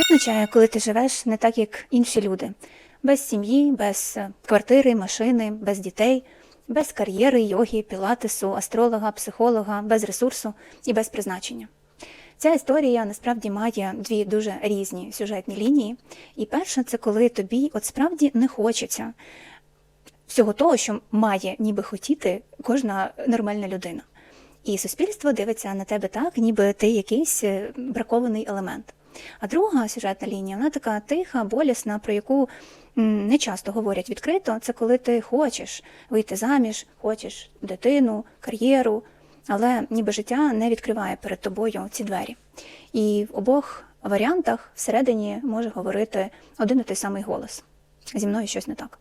Що означає, коли ти живеш не так, як інші люди, без сім'ї, без е, квартири, машини, без дітей, без кар'єри, йоги, пілатесу, астролога, психолога, без ресурсу і без призначення? Ця історія насправді має дві дуже різні сюжетні лінії. І перша це коли тобі от справді не хочеться всього того, що має ніби хотіти кожна нормальна людина. І суспільство дивиться на тебе так, ніби ти якийсь е, бракований елемент. А друга сюжетна лінія, вона така тиха, болісна, про яку не часто говорять відкрито. Це коли ти хочеш вийти заміж, хочеш дитину, кар'єру, але ніби життя не відкриває перед тобою ці двері. І в обох варіантах всередині може говорити один і той самий голос. Зі мною щось не так.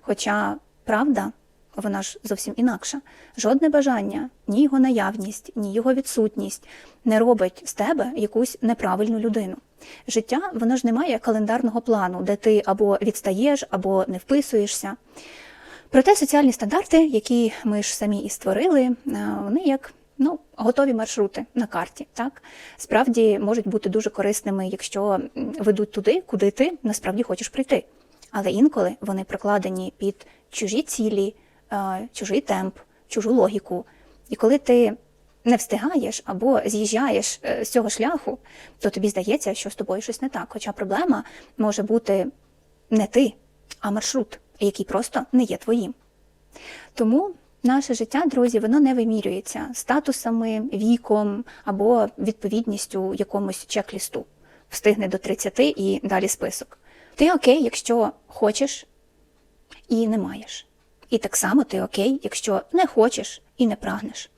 Хоча правда, вона ж зовсім інакша. Жодне бажання, ні його наявність, ні його відсутність не робить з тебе якусь неправильну людину. Життя воно ж не має календарного плану, де ти або відстаєш, або не вписуєшся. Проте соціальні стандарти, які ми ж самі і створили, е, вони як ну, готові маршрути на карті. Так? Справді можуть бути дуже корисними, якщо ведуть туди, куди ти насправді хочеш прийти. Але інколи вони прокладені під чужі цілі, чужий темп, чужу логіку. І коли ти не встигаєш або з'їжджаєш е, з цього шляху, то тобі здається, що з тобою щось не так. Хоча проблема може бути не ти, а маршрут, який просто не є твоїм. Тому наше життя, друзі, воно не вимірюється статусами, віком або відповідністю якомусь чек-лісту. Встигне до 30 і далі список. Ти окей, якщо хочеш і не маєш. І так само ти окей, якщо не хочеш і не прагнеш.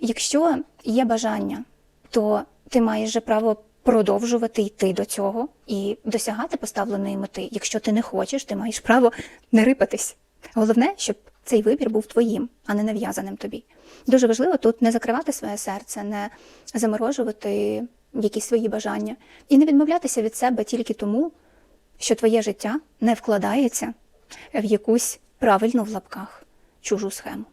Якщо є бажання, то ти маєш же право продовжувати йти до цього і досягати поставленої мети. Якщо ти не хочеш, ти маєш право не рипатись. Головне, щоб цей вибір був твоїм, а не нав'язаним тобі. Дуже важливо тут не закривати своє серце, не заморожувати якісь свої бажання і не відмовлятися від себе тільки тому, що твоє життя не вкладається в якусь правильну в лапках чужу схему.